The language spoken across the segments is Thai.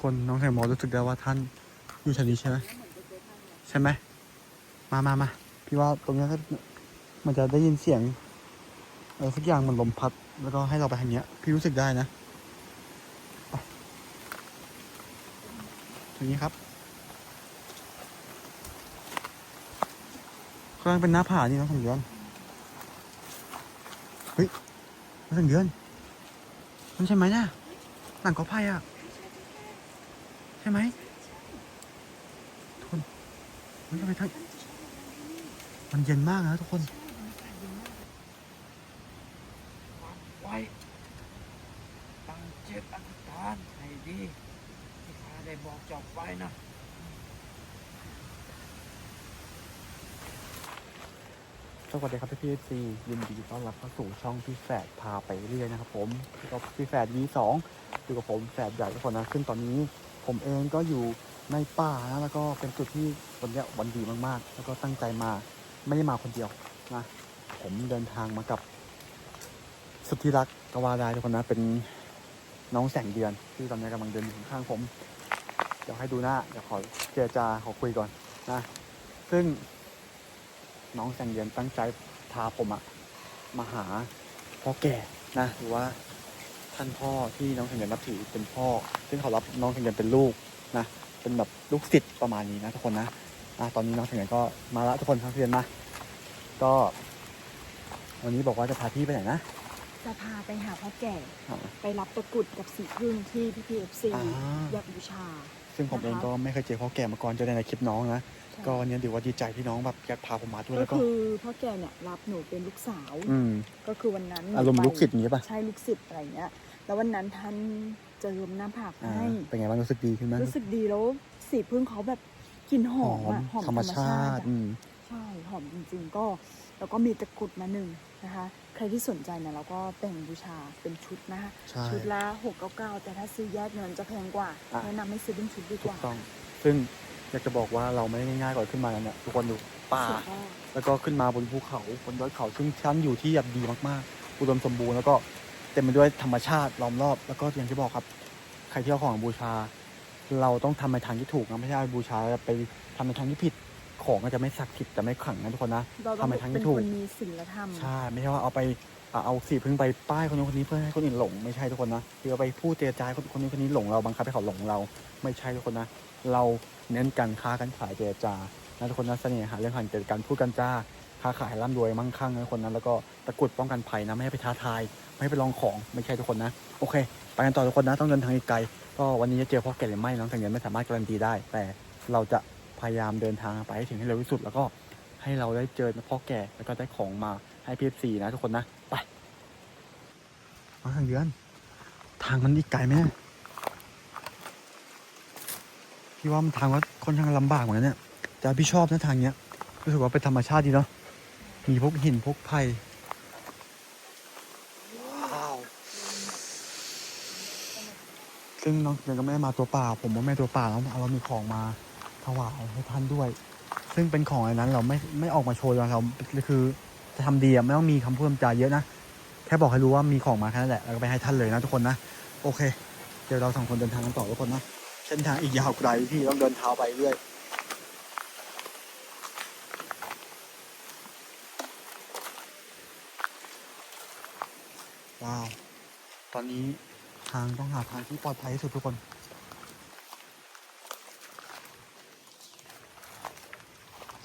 คนน้องแตงโมรู้สึกได้ว่าท่านอยู่แถวนี้ใช่ไหมใช่ไหมมามามาพี่ว่าตรงนี้ก็มันจะได้ยินเสียงอะไรสักอย่างมันลมพัด แล้วก็ให้เราไปทางเนี้ย พี่รู้สึกได้นะไปทางนี้ครับกำลังเป็นหน้าผานี่น้องสังเดือนเฮ้ยน้องสังเดือนมันใช่ไหมเนี่ยหลังกอไผ่อะ ช่ไหมทุกคนเฮ้ยทำไมท่านมันเย็นมากนะทุกคนไว้ตั้งเจ็ดอธิษฐานให้ดีที่ข้าได้บอกเจอบไว้นะสวัสดีครับพี่พีซียินดีต้อนรับเข้าสู่ช่องพี่แฝดพาไปเรื่อยนะครับผมก็พี่แฝด V2 อยู่กับผมแฝดใหญ่ทุกคนนะซึ่งตอนนี้ ผมเองก็อยู่ในป่านะแล้วก็เป็นจุดที่วันนี้วันดีมากๆ แล้วก็ตั้งใจมาไม่ได้มาคนเดียวนะผมเดินทางมากับสุดที่รักกวาได้ทุกคนนะเป็นน้องแสงเดือนที่ตอนนี้กำลังเดินอยู่ข้างผม เดี๋ยวให้ดูหน้าเดี๋ยวขอเจรจาขอคุยก่อนนะซึ่งน้องแสงเดือนตั้งใจพาผมอะมาหาพ่อแก่นะหรือว่า ท่านพ่อที่น้องแสงเดือนนับถือเป็นพ่อ ซึ่งเขารับน้องแสงเดือนเป็นลูกนะ เป็นแบบลูกศิษย์ประมาณนี้นะทุกคนนะอะตอนนี้น้องแสงเดือนก็มาละทุกคนทั้งเรียนมา ก็ วันนี้บอกว่าจะพาพี่ไปไหนนะ จะพาไปหาพ่อแก่ อ่า ไปรับตะกรุดกับสีพึ่งที่พี่พีเอฟซีอ่า อยากบูชา ซึ่งผมเองก็ไม่เคยเจอพ่อแก่มาก่อนเจอในคลิปน้องนะใช่ก็วันนี้ถือว่าดีใจที่น้องแบบอยากพาผมมาด้วยก็แล้วก็ คือพ่อแก่เนี่ยรับหนูเป็นลูกสาว อืมก็คือวันนั้นหนูอารมณ์ไปลูกศิษย์อย่างนี้ป่ะ ใช่ลูกศิษย์อะไรเงี้ย แล้ววันนั้นท่านเจิมหน้าผากอ่าให้ เป็นไงบ้างรู้สึกดีขึ้นไหมรู้สึกดีแล้วสีพึ่งเขาแบบกลิ่นหอมอะหอมธรรมชาติอะอืมใช่หอมจริง ๆ ก็แล้วก็มีตะกรุดมาหนึ่งนะคะ ใครที่สนใจเนี่ยเราก็แบ่งบูชาเป็นชุดนะคะใช่ชุดละ699แต่ถ้าซื้อแยกเงินจะแพงกว่าอะแนะนำให้ซื้อเป็นชุดดีกถูกว่าต้อง ซึ่งอยากจะบอกว่าเราไม่ได้ง่ายๆก่อนขึ้นมาแล้วเนี่ยทุกคนดูป่าสุดยอดแล้วก็ขึ้นมาบนภูเขาบนยอดเขาซึ่งชั้นอยู่ที่แบบดีมากๆ อุดมสมบูรณ์แล้วก็ เต็มไปด้วยธรรมชาติล้อมรอบ แล้วก็อย่างที่บอกครับ ใครที่เอาของบูชา เราต้องทำในทางที่ถูกนะไม่ใช่เอาบูชาแล้วไปทำในทางที่ผิดของก็จะไม่ศักดิ์สิทธิ์จะไม่ขลังนะทุกคนนะเราต้อทำงในทางเป็ที่นถูคกนมีศีลธรรมใช่ไม่ใช่ว่าเอาไปอะเอาสีพึ่งไปป้ายคนนู้นคนนี้เพื่อให้คนอื่นหลงไม่ใช่ทุกคนนะคือเอาไปพูดเจรจาให้คนคนนี้คนนี้หลงเราบังคับให้เขาหลงเรา ไม่ใช่ทุกคนนะ เราเน้นการค้าการขายเจรจานะทุกคนนะเสน่หาเรื่องผ่านเกิดการพูดกันจ้า ค้าขายร่ำรวยมั่งคั่งนะทุกคนนแล้วก็ตะกรุดป้องกันภัยนะไม่ให้ไปท้าทาย ไม่ให้ไปลองของไม่ใช่ทุกคนนะ โอเค ไปกันต่อทุกคนนะต้องเดินทางอีกไกลก็วันนี้จะเจอพ่อแก่หรือไม่น้องสังเกตไม่สามารถการันตีได้ แต่เราจะพยายามเดินทางไปให้ถึงให้เร็วที่สุด แล้วก็ให้เราได้เจอพ่อแก่แล้วก็ได้ของมาให้พีเอฟซีนะทุกคนนะไปน้องสังเดือน ทางมันอีกไกลไหมพี่ว่ามันทางว่าค่อนข้างลำบากเหมือนกันเนี่ยแต่พี่ชอบนะทางเนี้ยรู้สึกว่าเป็นธรรมชาติดีเนาะ มีพวกหินพวกไผ่ว้าวซึ่งน้องเดือนก็ไม่ได้มาตัวเปล่า ผมว่าไม่ตัวเปล่าแล้วเรามีของมาถวายให้ท่านด้วย ซึ่งเป็นของอะไรนั้น เราไม่ไม่ออกมาโชว์เราคือจะทำดีอะไม่ต้องมีคำพูดคำจาเยอะนะแค่บอกให้รู้ว่ามีของมาแค่นั้นแหละแล้วก็ไปให้ท่านเลยนะทุกคนนะโอเค เดี๋ยวเราสองคนเดินทางกันต่อทุกคนนะเส้นทางอีกยาวไกลพี่ต้องเดินเท้าไปเรื่อย ว้าว ตอนนี้ทางต้องหาทางที่ปลอดภัยที่สุดทุกคน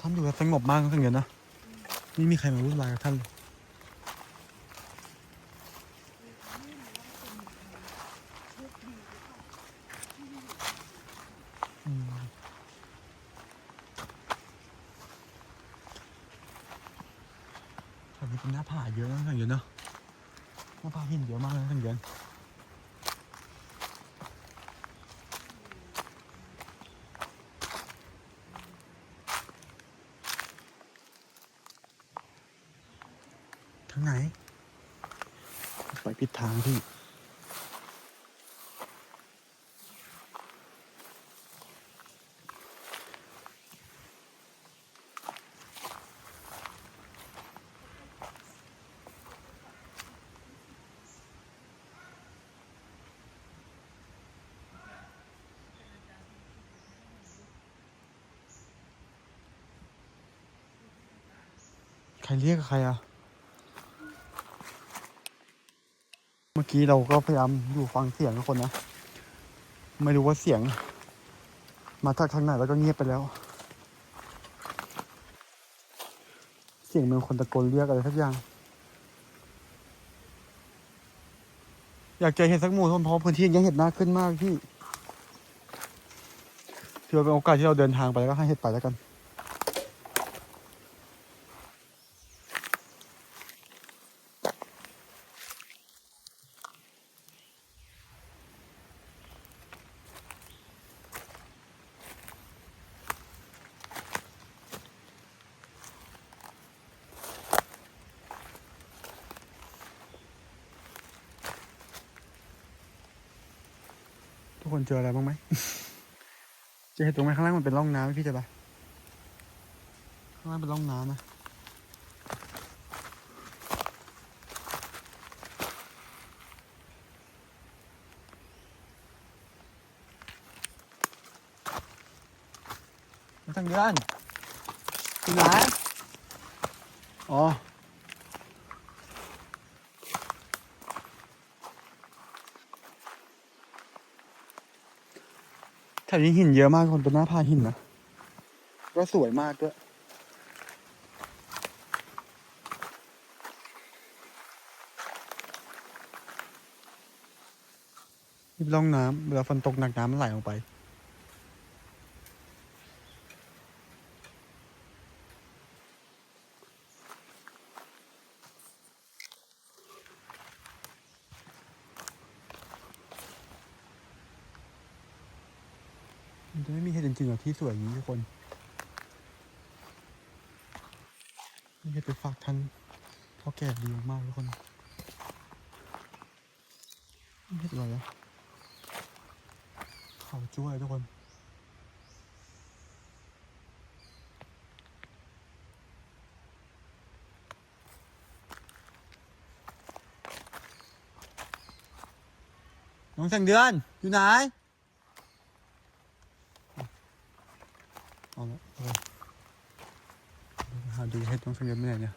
ท่านอยู่แบบสงบมากทั้งเงินนะ ไม่มีใครมาวุ่นวายกับท่านเลยอืมแถวนี้เป็นหน้าผาเยอะนะทั้งเงินเนาะ หน้าผาหินเยอะมากนะทั้งเดือนทางไหน ไปผิดทางพี่ ใครเรียกใครอะเมื่อกี้เราก็พยายามอยู่ฟังเสียงทุกคนนะ ไม่รู้ว่าเสียง มาจากทางไหนแล้วก็เงียบไปแล้ว เสียงเหมือนคนตะโกนเรียกอะไรสักอย่าง อยากเจอเห็ดสักหมู่ทนเพราะพื้นที่ยังเห็ดมาขึ้นมากพี่ถือว่าเป็นโอกาสที่เราเดินทางไปแล้วก็ให้เห็ดไปแล้วกัน ทุกคนเจออะไรบ้างไหมเจอเห็ดตรงไหมข้างล่างมันเป็นร่องน้ำพี่เจอปะข้างล่างเป็นร่องน้ำนะมาทางเดือนที่ไหนอ๋อ แถวนี้หินเยอะมากคนเป็นหน้าผาหินนะ ก็สวยมากด้วยนี่เป็นร่องน้ำเวลาฝนตกหนักน้ำมันไหลลงไป มันจะไม่มีเหตุจริงๆหรอกที่สวยอย่างนี้ทุกคนนี่จะไปฝากท่านพ่อแก่ดีมากทุกคนนี่เห็ดอะไรอะเขาจ้วยทุกคนน้องแสงเดือนอยู่ไหน เอาละเอาละหา ดูให้น้องแสงเดือนไม่ไหนเนี่ย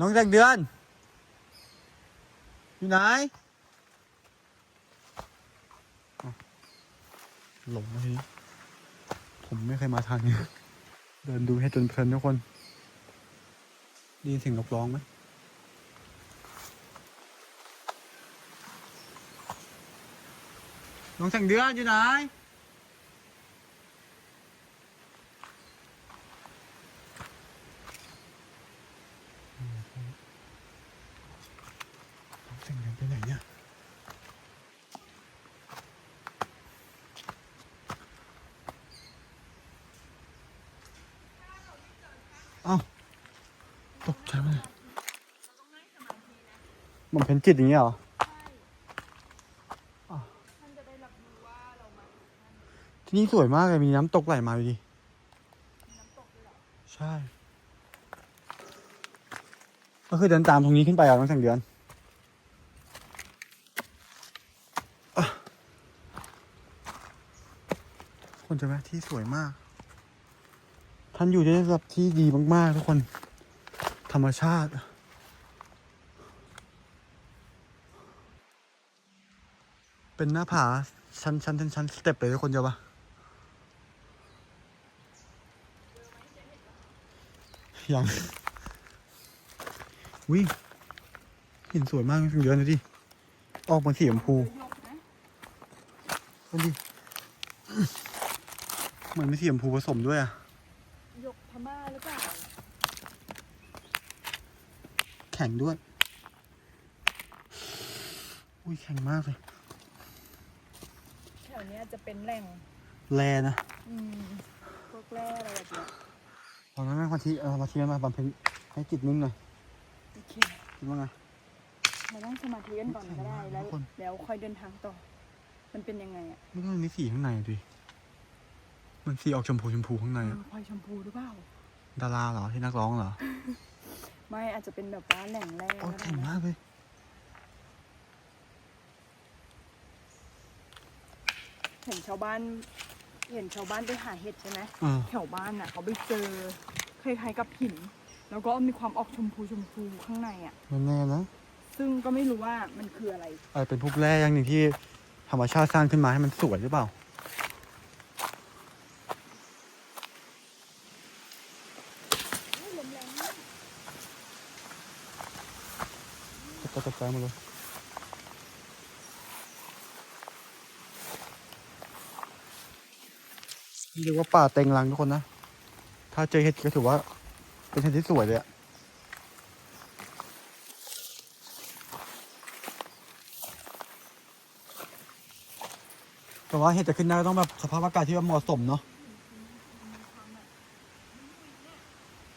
น้องแสงเดือน อยู่ไหนหลงมาทีนี้ผมไม่เคยมาทางนี้ เดินดูให้จนเพลินทุกคนด้ยินเสียงนกร้องไหมน้องแสงเดือนอยู่ไหนองแสงเดือนไปไหนเนี่ย เอ้าตกใจไหมาก มันเพนจิตอย่างเงี้ยเหรอที่นี่สวยมากเลยมีน้ำตกไหลมาดูดิมีใช่ ก็คือเดินตามตรงนี้ขึ้นไปอะน้องแสงเดือนอคนจะไหมที่สวยมาก ท่านอยู่ในระดับที่ดีมาก ๆ ทุกคน ธรรมชาติ เป็นหน้าผาชั้นชั้นชั้นชั้นสเต็ปเลยทุกคนเจอปะยังวิหินสวยมากเยอะนะดิ ออกมาสีชมพูเยอะยกนะดูดิเหมือนมีสีชมพูผสมด้วยอะยกพม่าหรือเปล่า แข็งด้วย อุ้ยแข็งมากเลยแถ วเนี้ยจะเป็นแหล่งแลนะอืมพวกแร่อะไรแบบเนี้ยตอนนั้นนั่งมาที่เออมาที่นั่นมาบำเพ็ญให้จิตนิ่งหน่อยโอเคคิดว่าไงเราต้องสมาธิกันก่อนก็ได้แล้วทุกคน แล้วค่อยเดินทางต่อ มันเป็นยังไงอะไม่ต้องมีสีข้างในดิมันสีออกชมพูชมพูข้างในมัอะนพลอยชมพูหรือเปล่า ดาราเหรอที่นักร้องเหรอไม่อาจจะเป็นแบบว่าแหล่งแร่โอ้ก็ได้แข็งนะมากเลย เห็นชาวบ้านเห็นชาวบ้านไปหาเห็ดใช่ไหมเออแถวบ้านน่ะเขาไปเจอคล้ายๆกับหิน แล้วก็มีความออกชมพูชมพูข้างในอะ ไม่แน่นะซึ่งก็ไม่รู้ว่ามันคืออะไร อาจจะเป็นพวกแร่อย่างหนึ่งที่ธรรมชาติสร้างขึ้นมาให้มันสวยหรือเปล่ากระจายกระจายหมดเลย เรียกว่าป่าเต็งรังทุกคนนะ ถ้าเจอเห็ดก็ถือว่า เป็นเห็ดที่สวยเลยอะแต่ว่าเห็ดจะขึ้นได้ต้องแบบสภาพอากาศที่แบบเหมาะสมเนาะ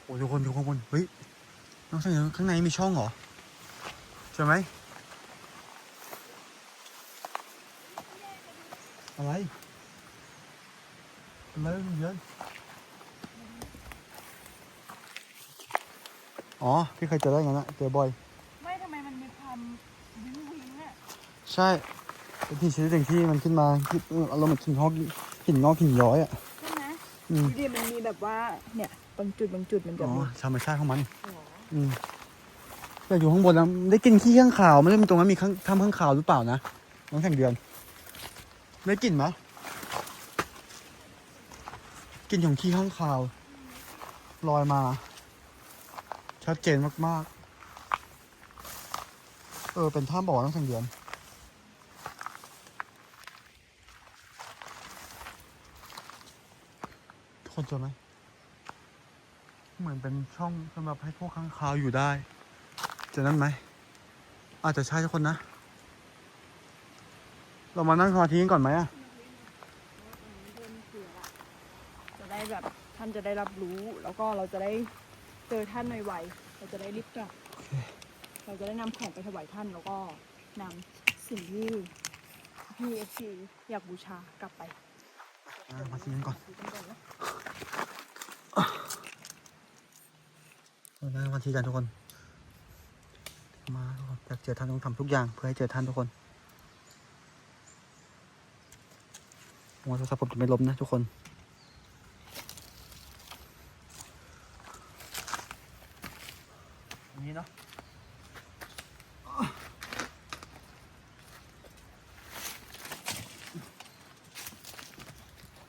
โอ้ยทุกคนทุกคนเฮ้ยน้องสังเกตข้างในมีช่องเหรอใช่ไหมอะไร ไรเยอะอ๋อ พี่เคยเจอได้ไงนะเจอบ่อย ไม่ทำไมมันมีความวิงวิงอะใช่เป็นที่ชนิดหนึ่งที่มันขึ้นมาที่เอออารมณ์เหมือนหินงอกหินงอกหินย้อยอะ ใช่ไหมอืมดูดิมันมีแบบว่าเนี่ยบางจุดบางจุดมันจะอ๋อมีธรรมชาติของมันอ๋ออืมแต่อยู่ข้างบนนะได้กินขี้ข้างขาวไม่รู้มันตรงนั้นมีข้างทำข้างขาวหรือเปล่านะน้องแข่งเดือน ได้กลิ่นไหม กลิ่นของขี้ข้างขาวลอยมา ชัดเจนมากๆ เออ เป็นท่าบ่อน้งแข่งเดือนทุกคนเจอไหม เหมือนเป็นช่องสำหรับให้พวกข้างคาวอยู่ได้เจะนั้นไหม อาจจะใช่ทุกคนนะ เรามานั่งสมาธิกันก่อนไหมอะจะได้แบบ ท่านจะได้รับรู้ แล้วก็เราจะได้เจอท่านไวๆเราจะได้รีบกลับ เราจะได้นำของไปถวายท่านแล้วก็นำสิ่งที่พี่เอฟซีอยากบูชากลับไปนั่งสมาธิกันก่อนนะเรานั่งสมาธิกันทุกคน มาทุกคนอยากเจอท่านต้องทำทุกอย่างเพื่อให้เจอท่านทุกคนผมว่าโทรศัพท์ผมจะไม่ล้มนะทุกคนเนาะ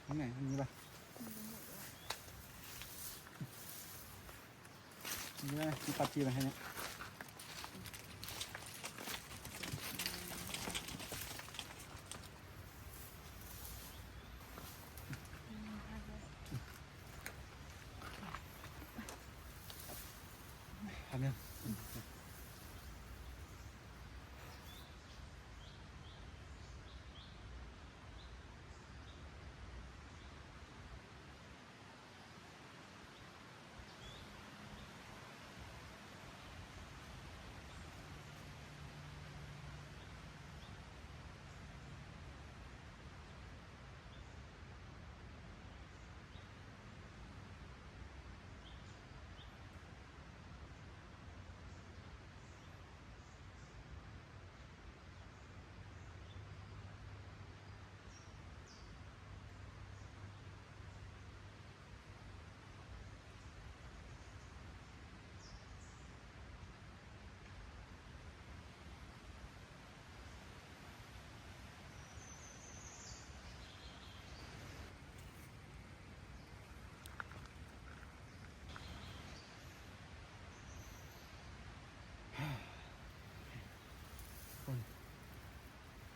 ทางไหนทางนี้ปะ นี่ไงมีปัดจีมาให้เนี่ยทำยัง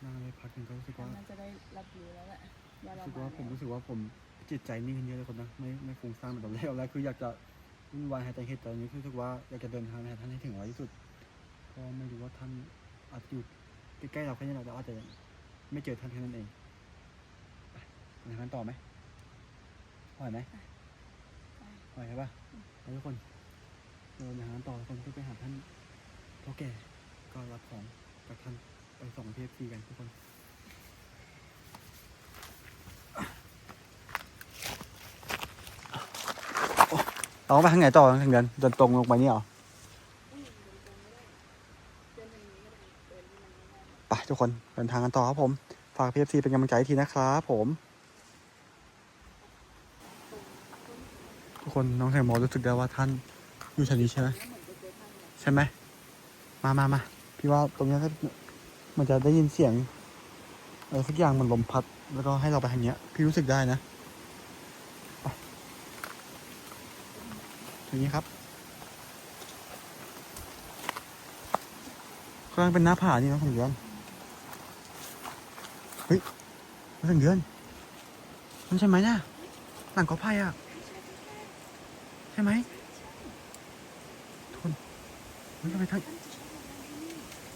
นั่งเลย พักหนึ่งก็รู้สึกว่าท่านน่าจะได้รับรู้แล้วแหละว่าเรารู้สึกมาว่าผมแล้วรู้สึกว่าผมจิตใจนิ่งขึ้นเยอะเลยคนนะไม่ไม่ฟุ้งซ่านเหมือนตอนแรกตอนแรกคืออยากจะวุ่นวายหาใจเหตุแต่ตอนนี้รู้สึกว่าอยากจะเดินทางไปหาท่านให้ถึงร้อยที่สุดก็ไม่รู้ว่าท่านอาจจะอยู่ใกล้ๆเราแค่นี้เราแต่อาจจะไม่เจอท่านแค่นั้นเองไปไปทางนั้นต่อไหมไหวไหมไหวใช่ปะไปทุกคนเดินทางนั้นต่อทุกคนเพื่อไปหาท่านเท่าแก่ก็รับของจากท่านไปส่งเทฟซีกันทุกคน เราไปทางไหนต่อทางเดินเดินตรงลงไปนี่เหรอไปทุกคนเดินทางกันต่อครับผมฝากพีเอฟซีเป็นกำลังใจทีนะครับผมทุกคนน้องแตงโมรู้สึกได้ว่าท่านอยู่แถวนี้ใช่ไหมใช่ไหมมามามาพี่ว่าตรงนี้ถ้ามันจะได้ยินเสียงอะไรสักอย่างเหมันลมพัด แล้วก็ให้เราไปทางเนี้ย พี่รู้สึกได้นะไป ทางนี้ครับกำลังเป็นหน้าผานี่น้องสังเดือนเฮ้ยน้องสังเดือนมันใช่ไหมน่ะหลังกอไผ่อะใช่ไหมทุกคนมันทำไมทั้ง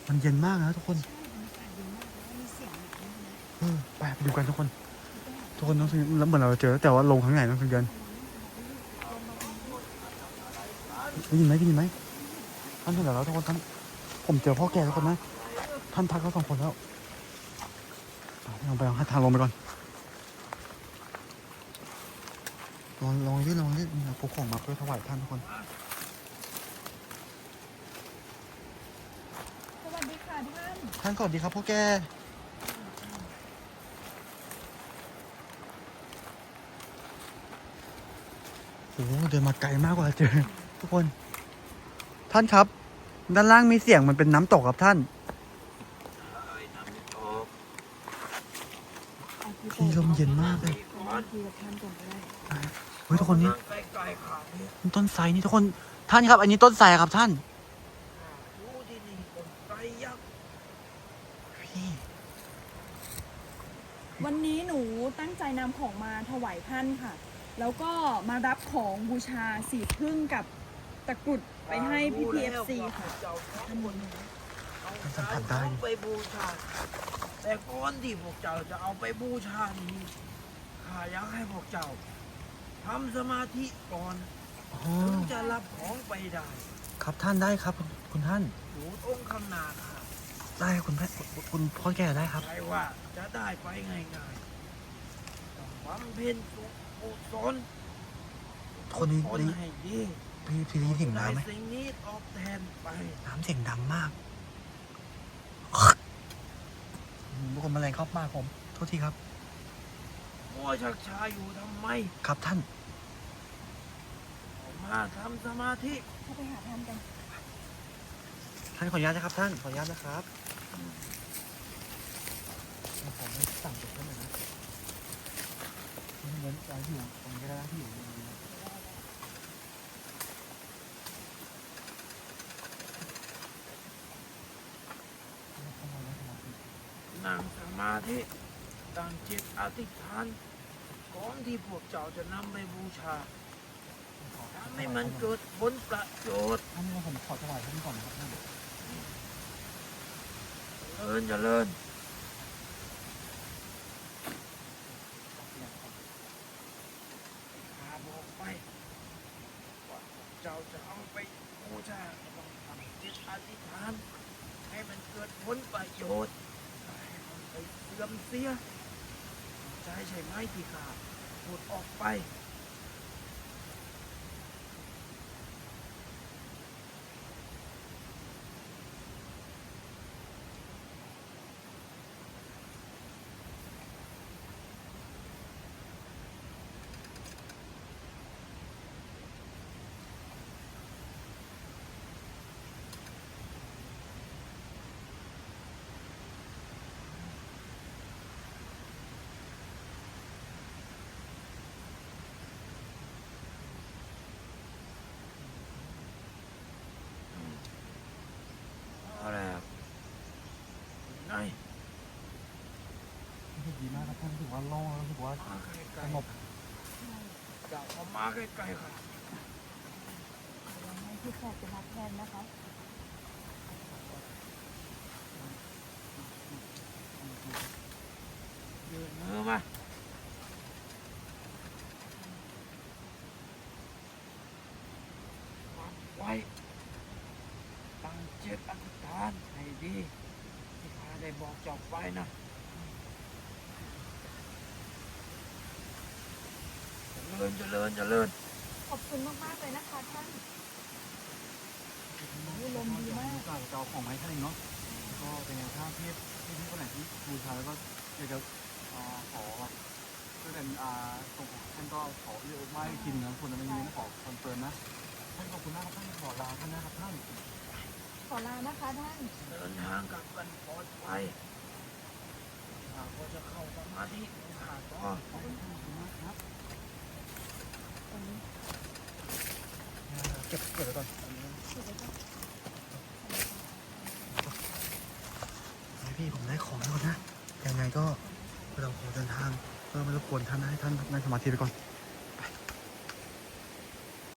มันเย็นมากนะทุกคนเออไปไปดูกันทุกคน ทุกคนน้องสังแล้วเหมือนเราเจอแต่ว่าลงข้างไหนน้องสังเดือน ได้ยินไหมได้ยินไหมท่านเห็นแล้วทุกคนท่านผมเจอพ่อแก่ทุกคนนะท่านทักเขาสองคนแล้วไปลองไปลองหาทางลงไปก่อนลองลองยืดลองยืดเราพกของมาเพื่อถวายท่านทุกคนสวัสดีค่ะท่านท่านสวัสดีครับพ่อแกโอ้โหเดินมาไกลมากกว่าจะเจอ ทุกคน ท่านครับ ด้านล่างมีเสียงมันเป็นน้ำตกครับท่านที่ลมเย็นมากเลยเฮ้ยทุกคนนี่ต้นไทรนี่ทุกคน ท่านครับ อันนี้ต้นไทรครับท่านวันนี้หนูตั้งใจนำของมาถวายท่านค่ะ แล้วก็มารับของบูชาสีพึ่งกับ ตะกรุดไปให้พี่พีเอฟซีค่ะเจ้าของท่านบนนี้เอาเจ้าของไปบูชา แต่ก่อนที่พวกเจ้าจะเอาไปบูชานี้ข้าอยากให้พวกเจ้าทำสมาธิก่อนอ๋อถึงจะรับของไปได้ครับท่านได้ครับ คุณคุณท่านหูต้องคำนาค่ะได้ครับคุณแม่คุณคุณพ่อแก่ได้ครับใช่ว่าจะได้ไปง่ายๆต้องบำเพ็ญสุกุศล คนนี้คนนี่ให้ดี พี่พี่ได้ยินเสียงได้น้ำไหมสิ่งนี้ตอบแทนไปน้ำเสียงดังมากทุกคนแมลงเข้าปากผม โทษทีครับมัวชักชาอยู่ทำไม ครับท่านออกมาทำสมาธิเข้าไปหาท่านกัน ท่านขออนุญาตนะครับท่านขออนุญาตนะครับขอไม่สั่งจบท่านหน่อยนะเหมือนเราอยู่ตรงนี้ก็ได้นะที่อยู่ตรง นี้นะนั่งสมาธิตั้งจิตอธิษฐานของที่พวกเจ้าจะนำไปบูชาทำให้มันเกิดผลประโยชน์ท่านผมขอถวายท่านก่อนนะครับท่านเจริญเจริญข้าบอกไปว่าเจ้าจะเอาไปบูชาต้องทำจิตอธิษฐาน ให้มันเกิดผลประโยชน์อย่าให้มันไปเสื่อมเสียใช่ใช่ไหมที่ข้าพูดออกไป ดีมากครับท่านรู้สึกว่าโล่งแล้วรู้สึกว่ามาใกสล้งบๆเจ้าเอามาใกล้ๆค่ะเดี๋ยวให้พี่แขกจะรับแทนนะคะยืนมือมาวัดไว้ตั้งจิตอธิษฐานให้ดีที่ข้าได้บอกเจบไว้นะเจ ริญเจริญเจริญขอบคุณมากๆเลยนะคะท่านลมดีมากเราจะเอาของมาให้ท่านเองเนาะก็เป็นแนวทางที่ที่พี่คนไหนที่บูชาแล้วก็อยากจะอ่าขอช่วยกันอ่าส่งของท่านก็ขอเรียกว่าอีกทีหนึงนะคนนั้นไม่มีนะขอคอนเฟิร์มนะท่านขอบคุณมากครับท่านขอลาท่านนะครับท่านขอลานะคะท่านเดินทางกลับกันปลอดภัยหากว่าจะเข้าสมาธิข้าก็ขอบคุณท่านขอบคุณมากครับตอนนี้ เก็บเก็บไว้ก่อนพี่ผมได้ของแล้วนะ ยังไงก็เราขอเดินทางเพื่อไม่รบกวนท่านนะให้ท่านนั่งสมาธิไปก่อน